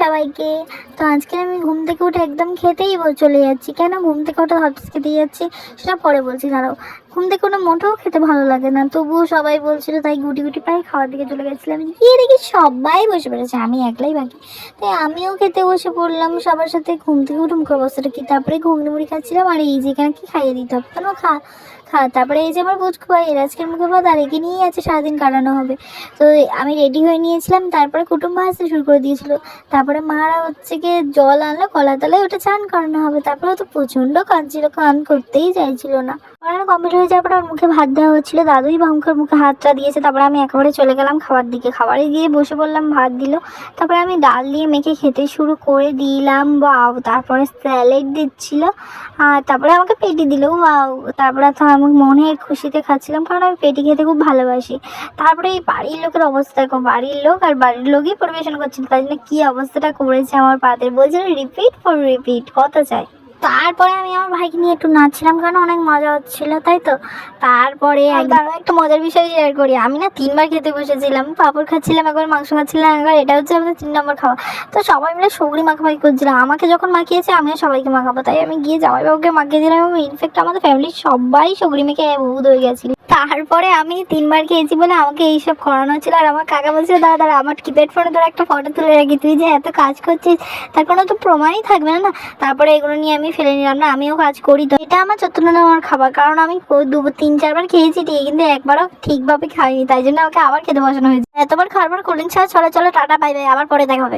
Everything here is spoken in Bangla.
সবাইকে। তো আজকে আমি ঘুম থেকে উঠে একদম খেতেই চলে যাচ্ছি। কেন? ঘুম থেকে ওঠে হঠাৎ খেতে যাচ্ছি, সেটা পরে বলছি। দাঁড়াও, ঘুম থেকে ওটা মোটেও খেতে ভালো লাগে না। তবুও সবাই বলছিল, তাই গুটি গুটি পায়ে খাওয়ার দিকে চলে গেছিলাম। গিয়ে দেখি সবাই বসে পড়েছে, আমি একলাই বাকি। তাই আমিও খেতে বসে পড়লাম। সবার সাথে ঘুম থেকে উঠে মুখের অবস্থাটা কি? তারপরে ঘুগনি মুড়ি খাচ্ছিলাম, আর এই যে এখানে কি খাইয়ে দিতে হবে? কেন খা খা, তারপরে এই যে আমার বুঝকু ভাই আজকের মুখে ভাত, আর একে নিয়েই আছে সারাদিন কাটানো হবে। তো আমি রেডি হয়ে নিয়েছিলাম, তারপরে কুটুম্ব আসতে শুরু করে দিয়েছিল। তারপরে মারা হচ্ছে গিয়ে জল আনলো, কলা তলায় ওটা চান করানো হবে। তারপরে তো প্রচণ্ড কাঁদছিল কান করতেই চাইছিল না। পড়ানো কমপ্লিট হয়ে যাওয়ার পর ওর মুখে ভাত দেওয়া হচ্ছিল। দাদুই বাহুকের মুখে হাতটা দিয়েছে। তারপরে আমি একেবারে চলে গেলাম খাবার দিকে। খাবারে গিয়ে বসে পড়লাম, ভাত দিল। তারপরে আমি ডাল দিয়ে মেখে খেতে শুরু করে দিলাম। বাউ তারপরে স্যালেড দিচ্ছিল। আর তারপরে আমাকে পেটি দিল। বাউ তারপরে তো আমি মনে খুশিতে খাচ্ছিলাম, কারণ আমি পেটি খেতে খুব ভালোবাসি। তারপরে এই বাড়ির লোকের অবস্থা দেখো বাড়ির লোক আর বাড়ির লোকই পরিবেশন করছিল। তাই জন্য কী অবস্থাটা করেছে আমার পাতের বলছিল রিপিট ফর রিপিট কত চাই? তারপরে আমি আমার ভাইকে নিয়ে একটু নাচছিলাম কারণ অনেক মজা হচ্ছিল তাই তো? তারপরে একবার একটা মজার বিষয় শেয়ার করি। আমি না তিনবার খেতে বসেছিলাম পাঁপড় খাচ্ছিলাম একবার মাংস খাচ্ছিলাম একবার এটা হচ্ছে আমাদের তিন নম্বর খাওয়া। তো সবাই মিলে সবরি মাখামাখি করছিলাম আমাকে যখন মাখিয়েছে আমিও সবাইকে মাখাবো। তাই আমি গিয়ে জামাইবাবুকে মাখিয়ে দিলাম এবং ইনফ্যাক্ট আমাদের ফ্যামিলির সবাই সবরি মেখে ভূত হয়ে গেছিল তারপরে আমি তিনবার খেয়েছি বলে আমাকে এইসব করানো হচ্ছিল। আর আমার কাকা বলছিল, দাদা দাদা, আমার কিপ্যাড ফোনে তোর একটা ফটো তুলে রাখি, তুই যে এত কাজ করছিস, তার কোনো তো প্রমাণই থাকবে না। না তারপরে এগুলো নিয়ে আমি ফেলে নিলাম। না, আমিও কাজ করি। তো এটা আমার যত্ন নেওয়ার খাবার। কারণ আমি দু তিন চারবার খেয়েছি ঠিক কিন্তু একবারও ঠিকভাবে খাইনি। তাই জন্য আমাকে আবার খেতে বসানো হয়েছে। এতবার খাবার ড্রিঙ্কস ছাড়া চলো চলো, টাটা বাই বাই আবার পরে দেখা হবে।